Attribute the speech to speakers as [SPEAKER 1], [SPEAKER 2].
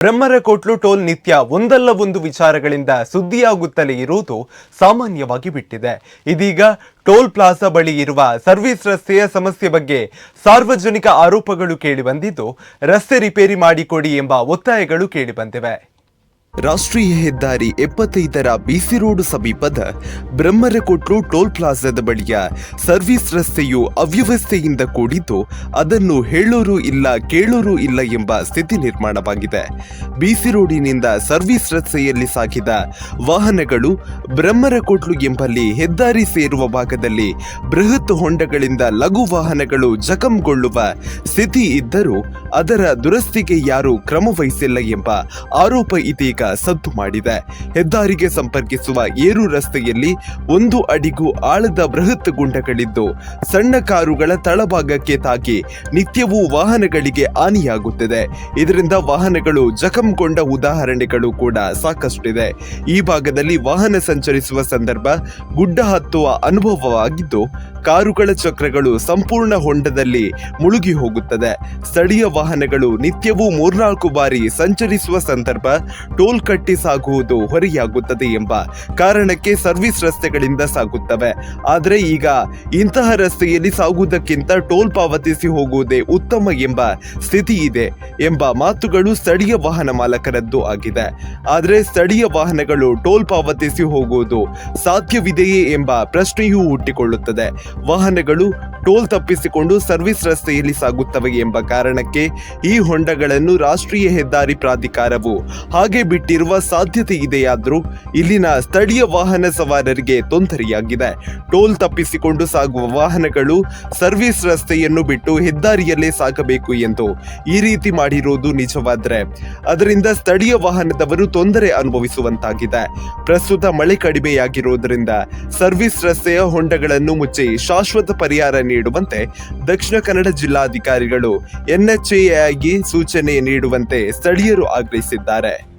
[SPEAKER 1] ಬ್ರಹ್ಮರಕೋಟ್ಲು toll ನಿತ್ಯ ಒಂದಲ್ಲ ಒಂದು ವಿಚಾರಗಳಿಂದ ಸುದ್ದಿಯಾಗುತ್ತಲೇ ಇರುವುದು ಸಾಮಾನ್ಯವಾಗಿ ಬಿಟ್ಟಿದೆ. ಇದೀಗ ಟೋಲ್ ಪ್ಲಾಜಾ ಬಳಿ ಇರುವ ಸರ್ವಿಸ್ ರಸ್ತೆಯ ಸಮಸ್ಯೆ ಬಗ್ಗೆ ಸಾರ್ವಜನಿಕ ಆರೋಪಗಳು ಕೇಳಿಬಂದಿದ್ದು ರಸ್ತೆ ರಿಪೇರಿ ಮಾಡಿಕೊಡಿ ಎಂಬ ಒತ್ತಾಯಗಳು ಕೇಳಿಬಂದಿವೆ
[SPEAKER 2] ರಾಷ್ಟ್ರೀಯ ಹೆದ್ದಾರಿ ಎಪ್ಪತ್ತೈದರ ಬಿಸಿ ರೋಡ್ ಸಮೀಪದ ಬ್ರಹ್ಮರಕೊಟ್ಲು ಟೋಲ್ ಪ್ಲಾಜಾದ ಬಳಿಯ ಸರ್ವಿಸ್ ರಸ್ತೆಯು ಅವ್ಯವಸ್ಥೆಯಿಂದ ಕೂಡಿದ್ದು ಅದನ್ನು ಹೇಳೋರು ಇಲ್ಲ ಕೇಳೋರು ಇಲ್ಲ ಎಂಬ ಸ್ಥಿತಿ ನಿರ್ಮಾಣವಾಗಿದೆ. ಬಿಸಿ ರೋಡಿನಿಂದ ಸರ್ವಿಸ್ ರಸ್ತೆಯಲ್ಲಿ ಸಾಗಿದ ವಾಹನಗಳು ಬ್ರಹ್ಮರಕೊಟ್ಲು ಎಂಬಲ್ಲಿ ಹೆದ್ದಾರಿ ಸೇರುವ ಭಾಗದಲ್ಲಿ ಬೃಹತ್ ಹೊಂಡಗಳಿಂದ ಲಘು ವಾಹನಗಳು ಜಖಂಗೊಳ್ಳುವ ಸ್ಥಿತಿ ಇದ್ದರೂ ಅದರ ದುರಸ್ತಿಗೆ ಯಾರೂ ಕ್ರಮವಹಿಸಿಲ್ಲ ಎಂಬ ಆರೋಪ ಇದೀಗ ಸದ್ದು ಮಾಡಿದೆ ಹೆದ್ದಾರಿಗೆ ಸಂಪರ್ಕಿಸುವ ಏರು ರಸ್ತೆಯಲ್ಲಿ ಒಂದು ಅಡಿಗೂ ಆಳದ ಬೃಹತ್ ಗುಂಡಗಳಿದ್ದು, ಸಣ್ಣ ಕಾರುಗಳ ತಳಭಾಗಕ್ಕೆ ತಾಗಿ ನಿತ್ಯವೂ ವಾಹನಗಳಿಗೆ ಹಾನಿಯಾಗುತ್ತಿದೆ. ಇದರಿಂದ ವಾಹನಗಳು ಜಖಂಗೊಂಡ ಉದಾಹರಣೆಗಳು ಕೂಡ ಸಾಕಷ್ಟಿದೆ. ಈ ಭಾಗದಲ್ಲಿ ವಾಹನ ಸಂಚರಿಸುವ ಸಂದರ್ಭ ಗುಡ್ಡ ಹತ್ತುವ ಅನುಭವವಾಗಿದ್ದು ಕಾರುಗಳ ಚಕ್ರಗಳು ಸಂಪೂರ್ಣ ಹೊಂಡದಲ್ಲಿ ಮುಳುಗಿ ಹೋಗುತ್ತದೆ. ಸ್ಥಳೀಯ ವಾಹನಗಳು ನಿತ್ಯವೂ ಮೂರ್ನಾಲ್ಕು ಬಾರಿ ಸಂಚರಿಸುವ ಸಂದರ್ಭ ಟೋಲ್ ಕಟ್ಟಿ ಸಾಗುವುದು ಹೊರೆಯಾಗುತ್ತದೆ ಎಂಬ ಕಾರಣಕ್ಕೆ ಸರ್ವಿಸ್ ರಸ್ತೆಗಳಿಂದ ಸಾಗುತ್ತವೆ. ಆದರೆ ಈಗ ಇಂತಹ ರಸ್ತೆಯಲ್ಲಿ ಸಾಗುವುದಕ್ಕಿಂತ ಟೋಲ್ ಪಾವತಿಸಿ ಹೋಗುವುದೇ ಉತ್ತಮ ಎಂಬ ಸ್ಥಿತಿ ಇದೆ ಎಂಬ ಮಾತುಗಳು ಸ್ಥಳೀಯ ವಾಹನ ಮಾಲಕರದ್ದು ಆಗಿದೆ. ಆದರೆ ಸ್ಥಳೀಯ ವಾಹನಗಳು ಟೋಲ್ ಪಾವತಿಸಿ ಹೋಗುವುದು ಸಾಧ್ಯವಿದೆಯೇ ಎಂಬ ಪ್ರಶ್ನೆಯೂ ಹುಟ್ಟಿಕೊಳ್ಳುತ್ತದೆ. ವಾಹನಗಳು ಟೋಲ್ ತಪ್ಪಿಸಿಕೊಂಡು ಸರ್ವಿಸ್ ರಸ್ತೆಯಲ್ಲಿ ಸಾಗುತ್ತವೆ ಎಂಬ ಕಾರಣಕ್ಕೆ ಈ ಹೊಂಡಗಳನ್ನು ರಾಷ್ಟ್ರೀಯ ಹೆದ್ದಾರಿ ಪ್ರಾಧಿಕಾರವು ಹಾಗೆ ಬಿಟ್ಟಿರುವ ಸಾಧ್ಯತೆ ಇದೆಯಾದರೂ ಇಲ್ಲಿನ ಸ್ಥಳೀಯ ವಾಹನ ಸವಾರರಿಗೆ ತೊಂದರೆಯಾಗಿದೆ. ಟೋಲ್ ತಪ್ಪಿಸಿಕೊಂಡು ಸಾಗುವ ವಾಹನಗಳು ಸರ್ವಿಸ್ ರಸ್ತೆಯನ್ನು ಬಿಟ್ಟು ಹೆದ್ದಾರಿಯಲ್ಲೇ ಸಾಗಬೇಕು ಎಂದು ಈ ರೀತಿ ಮಾಡಿರುವುದು ನಿಜವಾದರೆ ಅದರಿಂದ ಸ್ಥಳೀಯ ವಾಹನದವರು ತೊಂದರೆ ಅನುಭವಿಸುವಂತಾಗಿದೆ. ಪ್ರಸ್ತುತ ಮಳೆ ಕಡಿಮೆಯಾಗಿರುವುದರಿಂದ ಸರ್ವಿಸ್ ರಸ್ತೆಯ ಹೊಂಡಗಳನ್ನು ಮುಚ್ಚಿ ಶಾಶ್ವತ ಪರಿಹಾರ ನೀಡುವಂತೆ ದಕ್ಷಿಣ ಕನ್ನಡ ಜಿಲ್ಲಾಧಿಕಾರಿಗಳು ಎನ್ಎಚ್ಎಐಗೆ ಸೂಚನೆ ನೀಡುವಂತೆ ಸ್ಥಳೀಯರು ಆಗ್ರಹಿಸಿದ್ದಾರೆ.